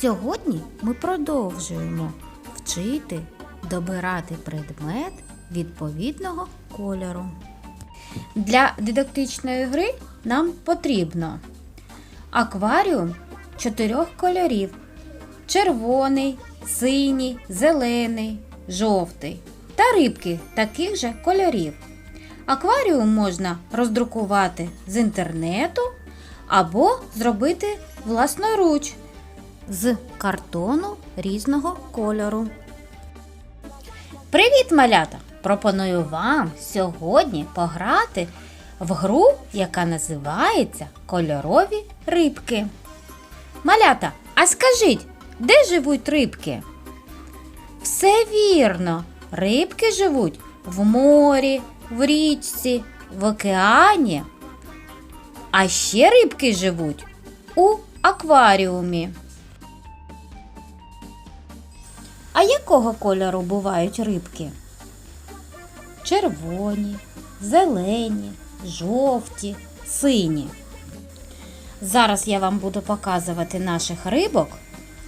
сьогодні ми продовжуємо вчити добирати предмет відповідного кольору. Для дидактичної гри нам потрібно акваріум чотирьох кольорів: червоний, синій, зелений, жовтий та рибки таких же кольорів. Акваріум можна роздрукувати з інтернету або зробити власноруч з картону різного кольору. Привіт, малята! Пропоную вам сьогодні пограти в гру, яка називається Кольорові рибки. Малята, а скажіть, де живуть рибки? Все вірно. Рибки живуть в морі, в річці, в океані. А ще рибки живуть у акваріумі. А якого кольору бувають рибки? Червоні, зелені, жовті, сині. Зараз я вам буду показувати наших рибок,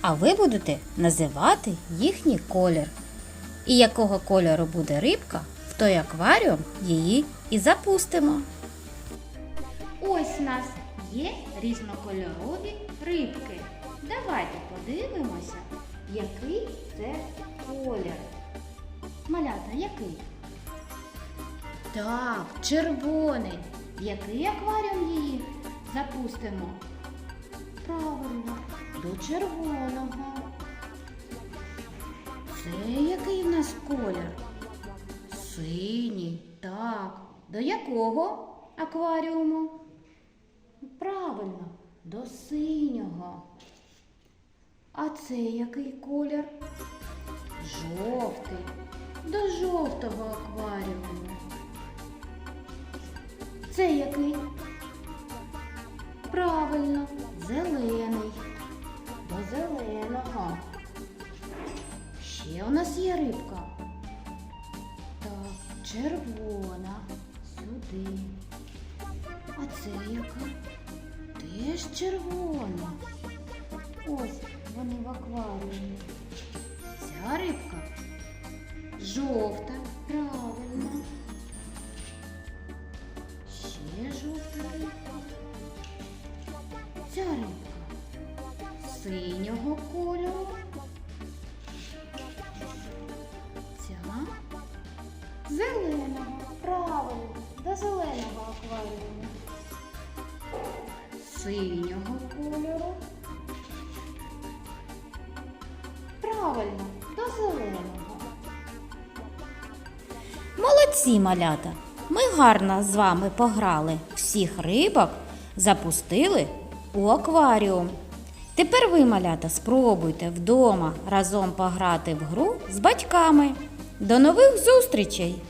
а ви будете називати їхній колір. І якого кольору буде рибка, в той акваріум її і запустимо. Ось у нас є різнокольорові рибки. Давайте подивимося, який це колір. Малята, який? Так, червоний. В який акваріум її запустимо? Правильно, до червоного. Це який в нас колір? Синій. Так. До якого акваріуму? Правильно, до синього. А це який колір? Жовтий. До жовтого акваріуму. Це який? Правильно, зелений. До зеленого. Ще у нас є рибка. Так, червона. Сюди. А це яка? Теж червона. Ось в акваріумі. Ця рибка жовта, правильно. Ще жовта рибка. Ця рибка синього кольору. Ця зеленого. Правильно, до зеленого акваріуму. Синього кольору. Правильно, до зеленого. Молодці, малята! Ми гарно з вами пограли. Всіх рибок запустили у акваріум. Тепер ви, малята, спробуйте вдома разом пограти в гру з батьками. До нових зустрічей!